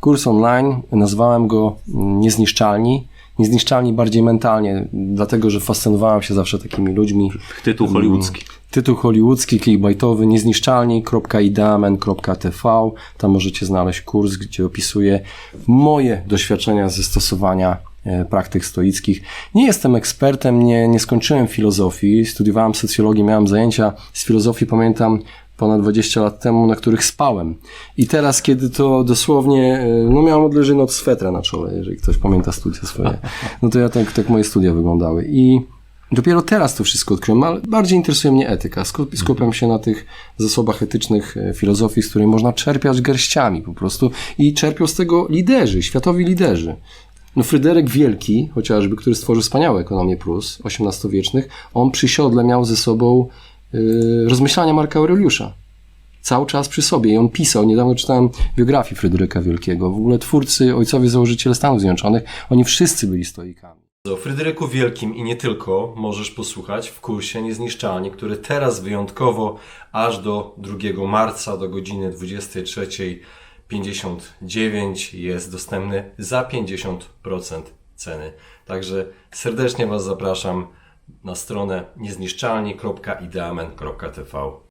Kurs online, nazwałem go Niezniszczalni. Niezniszczalni bardziej mentalnie, dlatego że fascynowałem się zawsze takimi ludźmi. Tytuł hollywoodzki. Tytuł hollywoodzki, clickbaitowy, niezniszczalni.ideamen.tv. Tam możecie znaleźć kurs, gdzie opisuję moje doświadczenia ze stosowania e, praktyk stoickich. Nie jestem ekspertem, nie, nie skończyłem filozofii, studiowałem socjologię, miałem zajęcia z filozofii, pamiętam ponad 20 lat temu, na których spałem. I teraz, kiedy to dosłownie, e, no miałem odleżenie od swetra na czole, jeżeli ktoś pamięta studia swoje, no to ja tak, tak moje studia wyglądały. I Dopiero teraz to wszystko odkryłem, ale bardziej interesuje mnie etyka. Skup- Skupiam się na tych zasobach etycznych e, filozofii, z której można czerpiać garściami po prostu i czerpią z tego liderzy, światowi liderzy. No Fryderyk Wielki, chociażby, który stworzył wspaniałe Ekonomię Plus, XVIII-wiecznych, on przy siodle miał ze sobą rozmyślania Marka Aureliusza. Cały czas przy sobie i on pisał, niedawno czytałem biografię Fryderyka Wielkiego, w ogóle twórcy, ojcowie założyciele Stanów Zjednoczonych, oni wszyscy byli stoikami. O Fryderyku Wielkim i nie tylko możesz posłuchać w kursie Niezniszczalni, który teraz wyjątkowo aż do 2 marca do godziny 23.59 jest dostępny za 50% ceny. Także serdecznie Was zapraszam na stronę niezniszczalni.ideamen.tv.